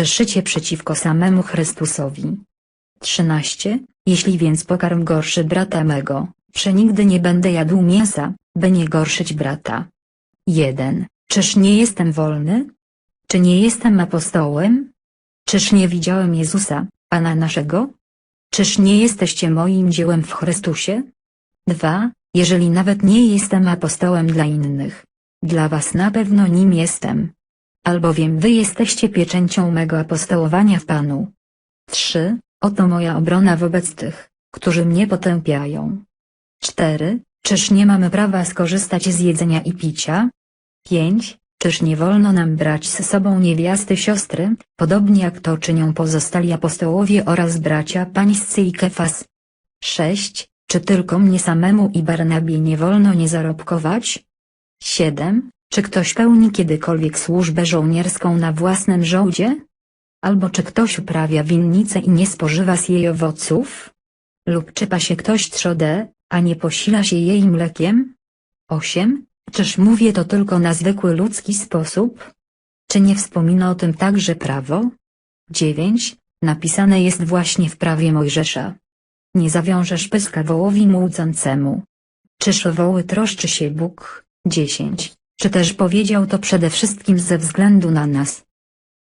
grzeszycie przeciwko samemu Chrystusowi. 13. Jeśli więc pokarm gorszy brata mego, przenigdy nie będę jadł mięsa, by nie gorszyć brata. 1. Czyż nie jestem wolny? Czy nie jestem apostołem? Czyż nie widziałem Jezusa, Pana naszego? Czyż nie jesteście moim dziełem w Chrystusie? 2. Jeżeli nawet nie jestem apostołem dla innych, dla was na pewno nim jestem. Albowiem wy jesteście pieczęcią mego apostołowania w Panu. 3. Oto moja obrona wobec tych, którzy mnie potępiają. 4. Czyż nie mamy prawa skorzystać z jedzenia i picia? 5. Czyż nie wolno nam brać ze sobą niewiasty siostry, podobnie jak to czynią pozostali apostołowie oraz bracia pańscy i Kefas? 6. Czy tylko mnie samemu i Barnabie nie wolno nie zarobkować? 7. Czy ktoś pełni kiedykolwiek służbę żołnierską na własnym żołdzie? Albo czy ktoś uprawia winnicę i nie spożywa z jej owoców? Lub czy pasie ktoś trzodę, a nie posila się jej mlekiem? 8. Czyż mówię to tylko na zwykły ludzki sposób? Czy nie wspomina o tym także prawo? 9. Napisane jest właśnie w prawie Mojżesza. Nie zawiążesz pyska wołowi mułcącemu. Czyż o woły troszczy się Bóg? 10. Czy też powiedział to przede wszystkim ze względu na nas?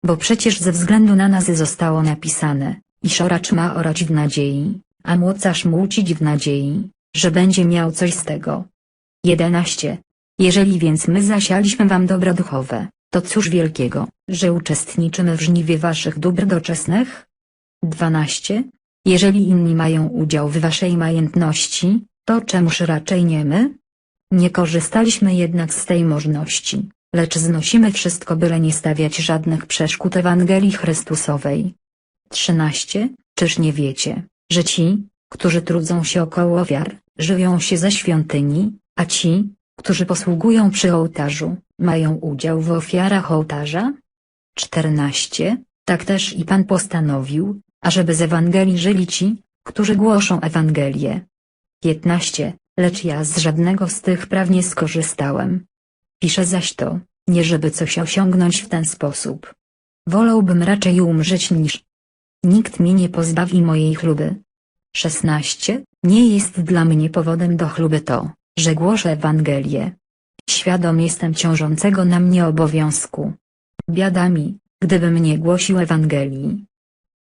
Bo przecież ze względu na nas zostało napisane, iż oracz ma orać w nadziei, a młocarz młócić w nadziei, że będzie miał coś z tego. 11. Jeżeli więc my zasialiśmy wam dobro duchowe, to cóż wielkiego, że uczestniczymy w żniwie waszych dóbr doczesnych? 12. Jeżeli inni mają udział w waszej majętności, to czemuż raczej nie my? Nie korzystaliśmy jednak z tej możności, lecz znosimy wszystko byle nie stawiać żadnych przeszkód Ewangelii Chrystusowej. 13. Czyż nie wiecie, że ci, którzy trudzą się około wiar, żywią się ze świątyni, a ci, którzy posługują przy ołtarzu, mają udział w ofiarach ołtarza? 14. Tak też i Pan postanowił, ażeby z Ewangelii żyli ci, którzy głoszą Ewangelię. 15. Lecz ja z żadnego z tych praw nie skorzystałem. Piszę zaś to, nie żeby coś osiągnąć w ten sposób. Wolałbym raczej umrzeć niż. Nikt mnie nie pozbawi mojej chluby. 16. Nie jest dla mnie powodem do chluby to, że głoszę Ewangelię. Świadom jestem ciążącego na mnie obowiązku. Biada mi, gdybym nie głosił Ewangelii.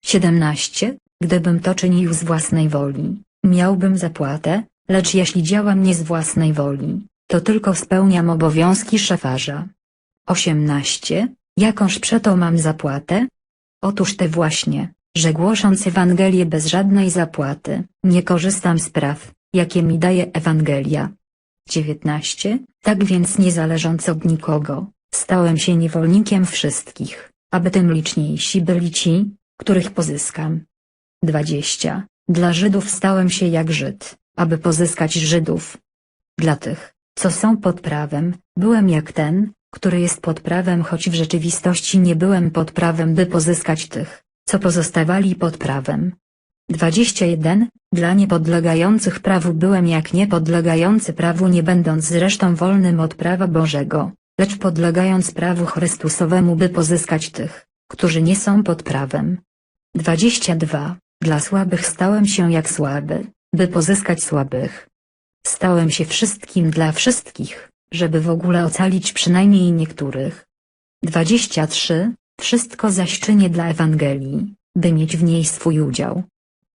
17. Gdybym to czynił z własnej woli, miałbym zapłatę, lecz jeśli działam nie z własnej woli, to tylko spełniam obowiązki szefarza. 18. Jakąż przeto mam zapłatę? Otóż te właśnie, że głosząc Ewangelię bez żadnej zapłaty, nie korzystam z praw, jakie mi daje Ewangelia. 19. Tak więc niezależąc od nikogo, stałem się niewolnikiem wszystkich, aby tym liczniejsi byli ci, których pozyskam. 20. Dla Żydów stałem się jak Żyd, aby pozyskać Żydów. Dla tych, co są pod prawem, byłem jak ten, który jest pod prawem choć w rzeczywistości nie byłem pod prawem by pozyskać tych, co pozostawali pod prawem. 21. Dla niepodlegających prawu byłem jak niepodlegający prawu nie będąc zresztą wolnym od prawa Bożego, lecz podlegając prawu Chrystusowemu by pozyskać tych, którzy nie są pod prawem. 22. Dla słabych stałem się jak słaby, by pozyskać słabych. Stałem się wszystkim dla wszystkich, żeby w ogóle ocalić przynajmniej niektórych. 23. Wszystko zaś czynię dla Ewangelii, by mieć w niej swój udział.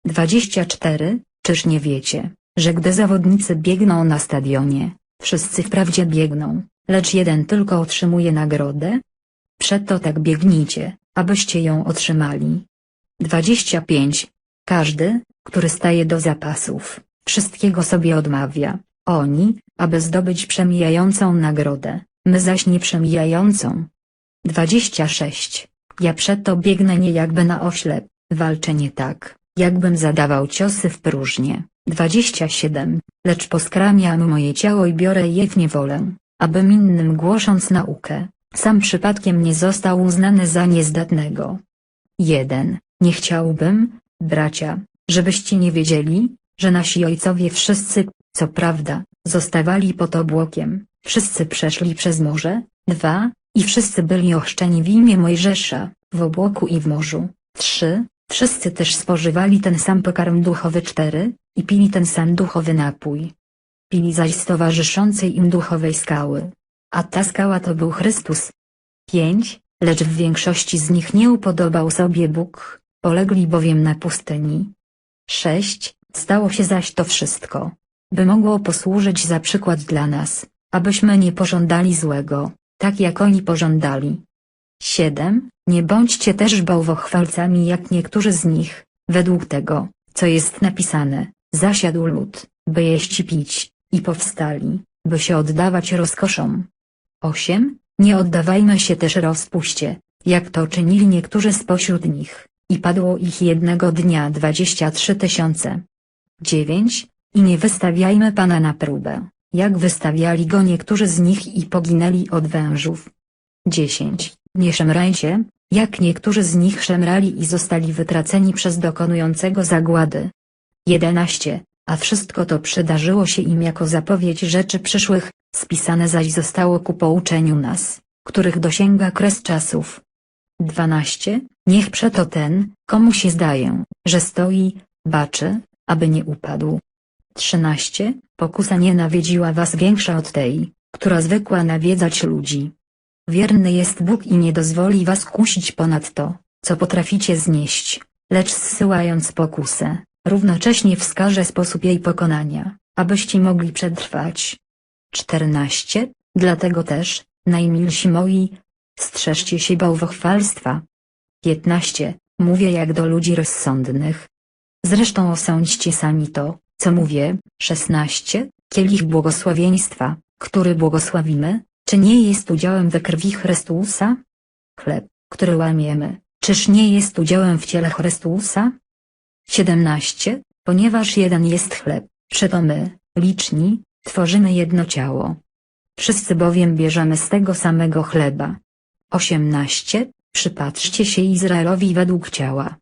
24. Czyż nie wiecie, że gdy zawodnicy biegną na stadionie, wszyscy wprawdzie biegną, lecz jeden tylko otrzymuje nagrodę? Przeto tak biegnijcie, abyście ją otrzymali. 25. Każdy, który staje do zapasów, wszystkiego sobie odmawia, oni, aby zdobyć przemijającą nagrodę, my zaś nieprzemijającą. 26. Ja przeto biegnę nie jakby na oślep, walczę nie tak, jakbym zadawał ciosy w próżnię. 27. Lecz poskramiam moje ciało i biorę je w niewolę, abym innym głosząc naukę, sam przypadkiem nie został uznany za niezdatnego. 1. Nie chciałbym, bracia, żebyście nie wiedzieli, że nasi ojcowie wszyscy, co prawda, zostawali pod obłokiem, wszyscy przeszli przez morze, 2. I wszyscy byli ochrzczeni w imię Mojżesza, w obłoku i w morzu. 3. Wszyscy też spożywali ten sam pokarm duchowy 4, i pili ten sam duchowy napój. Pili zaś z towarzyszącej im duchowej skały. A ta skała to był Chrystus. 5. Lecz w większości z nich nie upodobał sobie Bóg, polegli bowiem na pustyni. 6. Stało się zaś to wszystko, by mogło posłużyć za przykład dla nas, abyśmy nie pożądali złego, tak jak oni pożądali. 7. Nie bądźcie też bałwochwalcami jak niektórzy z nich, według tego, co jest napisane, zasiadł lud, by jeść i pić, i powstali, by się oddawać rozkoszom. 8. Nie oddawajmy się też rozpuście, jak to czynili niektórzy spośród nich, i padło ich jednego dnia dwadzieścia trzy tysiące. 9. I nie wystawiajmy Pana na próbę, jak wystawiali go niektórzy z nich i poginęli od wężów. 10. Nie szemrajcie, jak niektórzy z nich szemrali i zostali wytraceni przez dokonującego zagłady. 11. A wszystko to przydarzyło się im jako zapowiedź rzeczy przyszłych, spisane zaś zostało ku pouczeniu nas, których dosięga kres czasów. 12. Niech przeto ten, komu się zdaje, że stoi, baczy, aby nie upadł. 13. Pokusa nie nawiedziła was większa od tej, która zwykła nawiedzać ludzi. Wierny jest Bóg i nie dozwoli was kusić ponad to, co potraficie znieść, lecz zsyłając pokusę, równocześnie wskaże sposób jej pokonania, abyście mogli przetrwać. 14. Dlatego też, najmilsi moi, strzeżcie się bałwochwalstwa. 15. Mówię jak do ludzi rozsądnych. Zresztą osądźcie sami to, co mówię. 16. Kielich błogosławieństwa, który błogosławimy, czy nie jest udziałem we krwi Chrystusa? Chleb, który łamiemy, czyż nie jest udziałem w ciele Chrystusa? 17. Ponieważ jeden jest chleb, przeto my, liczni, tworzymy jedno ciało. Wszyscy bowiem bierzemy z tego samego chleba. 18. Przypatrzcie się Izraelowi według ciała.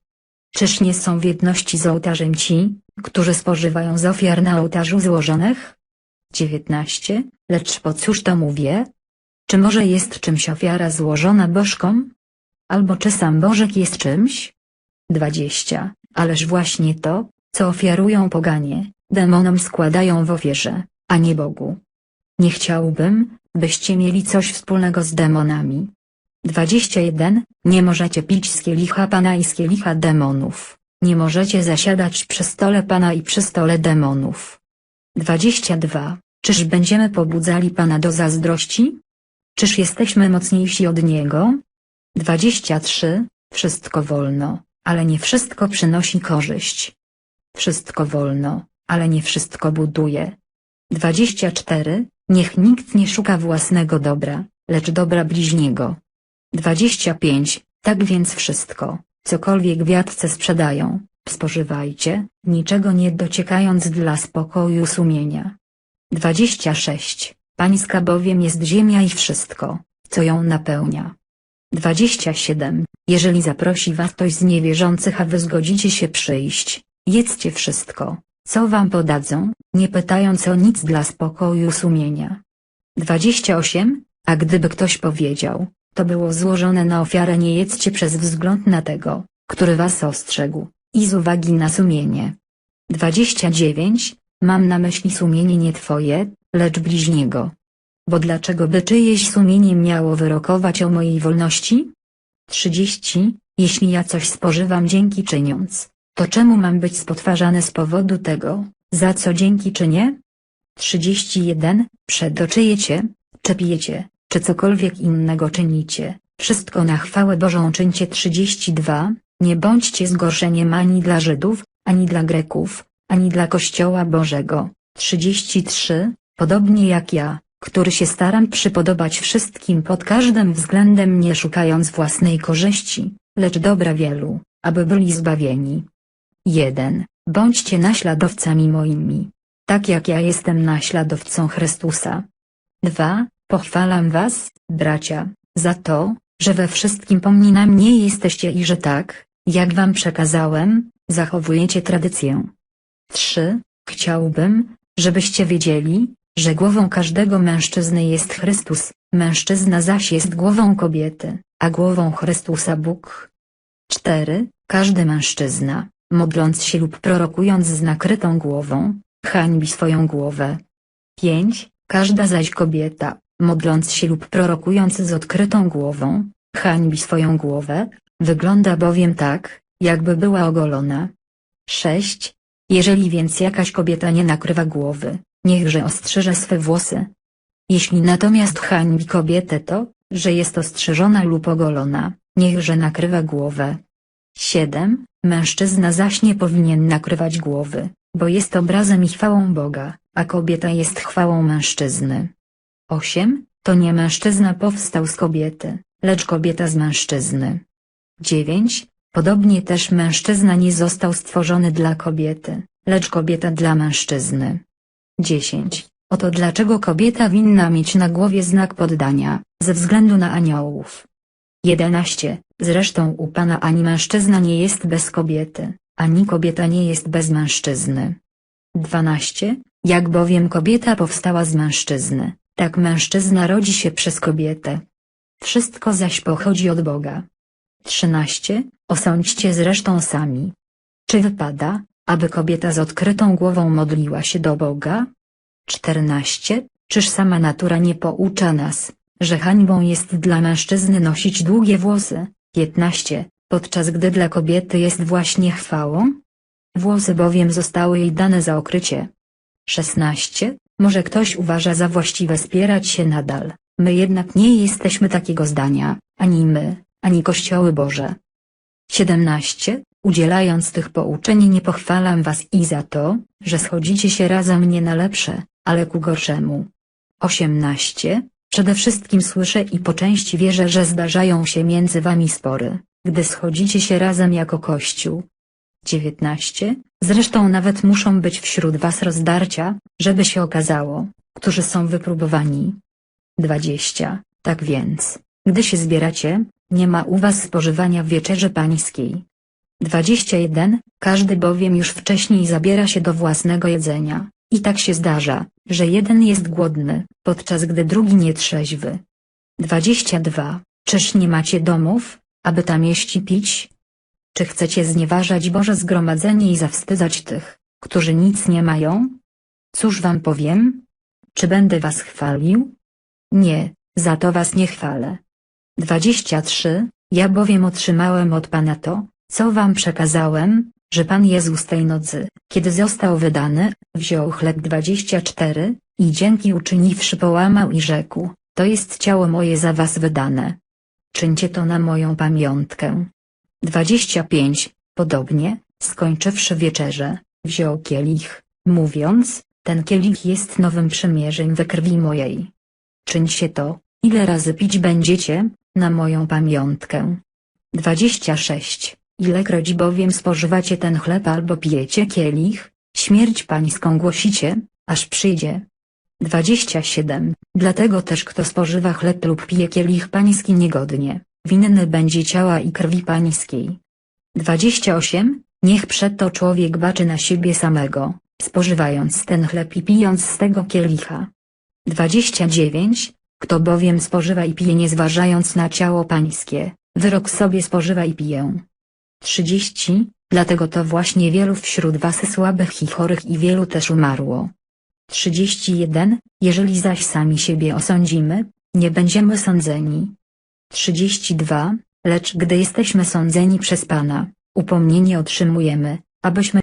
Czyż nie są w jedności z ołtarzem ci, którzy spożywają z ofiar na ołtarzu złożonych? 19. Lecz po cóż to mówię? Czy może jest czymś ofiara złożona bożkom? Albo czy sam Bożek jest czymś? 20. Ależ właśnie to, co ofiarują poganie, demonom składają w ofierze, a nie Bogu. Nie chciałbym, byście mieli coś wspólnego z demonami. 21. Nie możecie pić z kielicha Pana i z kielicha demonów. Nie możecie zasiadać przy stole Pana i przy stole demonów. 22. Czyż będziemy pobudzali Pana do zazdrości? Czyż jesteśmy mocniejsi od Niego? 23. Wszystko wolno, ale nie wszystko przynosi korzyść. Wszystko wolno, ale nie wszystko buduje. 24. Niech nikt nie szuka własnego dobra, lecz dobra bliźniego. 25. Tak więc wszystko, cokolwiek wiatce sprzedają, spożywajcie, niczego nie dociekając dla spokoju sumienia. 26. Pańska bowiem jest ziemia i wszystko, co ją napełnia. 27. Jeżeli zaprosi was ktoś z niewierzących a wy zgodzicie się przyjść, jedzcie wszystko, co wam podadzą, nie pytając o nic dla spokoju sumienia. 28. A gdyby ktoś powiedział, to było złożone na ofiarę nie jedzcie przez wzgląd na tego, który was ostrzegł, i z uwagi na sumienie. 29. Mam na myśli sumienie nie twoje, lecz bliźniego. Bo dlaczego by czyjeś sumienie miało wyrokować o mojej wolności? 30. Jeśli ja coś spożywam dzięki czyniąc, to czemu mam być spotwarzany z powodu tego, za co dzięki czynię? 31. Przedoczyjecie, czy pijecie, czy cokolwiek innego czynicie, wszystko na chwałę Bożą czyńcie 32. Nie bądźcie zgorszeniem ani dla Żydów, ani dla Greków, ani dla Kościoła Bożego. 33. Podobnie jak ja, który się staram przypodobać wszystkim pod każdym względem nie szukając własnej korzyści, lecz dobra wielu, aby byli zbawieni. 1. Bądźcie naśladowcami moimi, tak jak ja jestem naśladowcą Chrystusa. 2. Pochwalam was, bracia, za to, że we wszystkim pomni mnie jesteście i że tak, jak wam przekazałem, zachowujecie tradycję. 3. Chciałbym, żebyście wiedzieli, że głową każdego mężczyzny jest Chrystus, mężczyzna zaś jest głową kobiety, a głową Chrystusa Bóg. 4. Każdy mężczyzna, modląc się lub prorokując z nakrytą głową, hańbi swoją głowę. 5. Każda zaś kobieta, modląc się lub prorokując z odkrytą głową, hańbi swoją głowę, wygląda bowiem tak, jakby była ogolona. 6. Jeżeli więc jakaś kobieta nie nakrywa głowy, niechże ostrzyże swe włosy. Jeśli natomiast hańbi kobietę to, że jest ostrzyżona lub ogolona, niechże nakrywa głowę. 7. Mężczyzna zaś nie powinien nakrywać głowy, bo jest obrazem i chwałą Boga, a kobieta jest chwałą mężczyzny. 8. To nie mężczyzna powstał z kobiety, lecz kobieta z mężczyzny. 9. Podobnie też mężczyzna nie został stworzony dla kobiety, lecz kobieta dla mężczyzny. 10. Oto dlaczego kobieta winna mieć na głowie znak poddania, ze względu na aniołów. 11. Zresztą u Pana ani mężczyzna nie jest bez kobiety, ani kobieta nie jest bez mężczyzny. 12. Jak bowiem kobieta powstała z mężczyzny, tak mężczyzna rodzi się przez kobietę. Wszystko zaś pochodzi od Boga. 13. Osądźcie zresztą sami. Czy wypada, aby kobieta z odkrytą głową modliła się do Boga? 14. Czyż sama natura nie poucza nas, że hańbą jest dla mężczyzny nosić długie włosy? 15. Podczas gdy dla kobiety jest właśnie chwałą? Włosy bowiem zostały jej dane za okrycie. 16. Może ktoś uważa za właściwe spierać się nadal, my jednak nie jesteśmy takiego zdania, ani my, ani Kościoły Boże. 17. Udzielając tych pouczeń nie pochwalam was i za to, że schodzicie się razem nie na lepsze, ale ku gorszemu. 18. Przede wszystkim słyszę i po części wierzę, że zdarzają się między wami spory, gdy schodzicie się razem jako Kościół. 19. Zresztą nawet muszą być wśród was rozdarcia, żeby się okazało, którzy są wypróbowani. 20. Tak więc, gdy się zbieracie, nie ma u was spożywania wieczerzy pańskiej. 21. Każdy bowiem już wcześniej zabiera się do własnego jedzenia, i tak się zdarza, że jeden jest głodny, podczas gdy drugi nietrzeźwy. 22. Czyż nie macie domów, aby tam jeść i pić? Czy chcecie znieważać Boże zgromadzenie i zawstydzać tych, którzy nic nie mają? Cóż wam powiem? Czy będę was chwalił? Nie, za to was nie chwalę. 23. Ja bowiem otrzymałem od Pana to, co wam przekazałem, że Pan Jezus tej nocy, kiedy został wydany, wziął chleb 24, i dzięki uczyniwszy połamał i rzekł, to jest ciało moje za was wydane. Czyńcie to na moją pamiątkę. 25. Podobnie, skończywszy wieczerzę, wziął kielich, mówiąc, ten kielich jest nowym przymierzeń we krwi mojej. Czyńcie to, ile razy pić będziecie, na moją pamiątkę. 26. Ilekroć bowiem spożywacie ten chleb albo pijecie kielich, śmierć pańską głosicie, aż przyjdzie. 27. Dlatego też kto spożywa chleb lub pije kielich pański niegodnie, winny będzie ciała i krwi pańskiej. 28. Niech przeto człowiek baczy na siebie samego, spożywając ten chleb i pijąc z tego kielicha. 29. Kto bowiem spożywa i pije nie zważając na ciało pańskie, wyrok sobie spożywa i pije. 30. Dlatego to właśnie wielu wśród was słabych i chorych i wielu też umarło. 31. Jeżeli zaś sami siebie osądzimy, nie będziemy sądzeni. 32. Lecz gdy jesteśmy sądzeni przez Pana, upomnienie otrzymujemy, abyśmy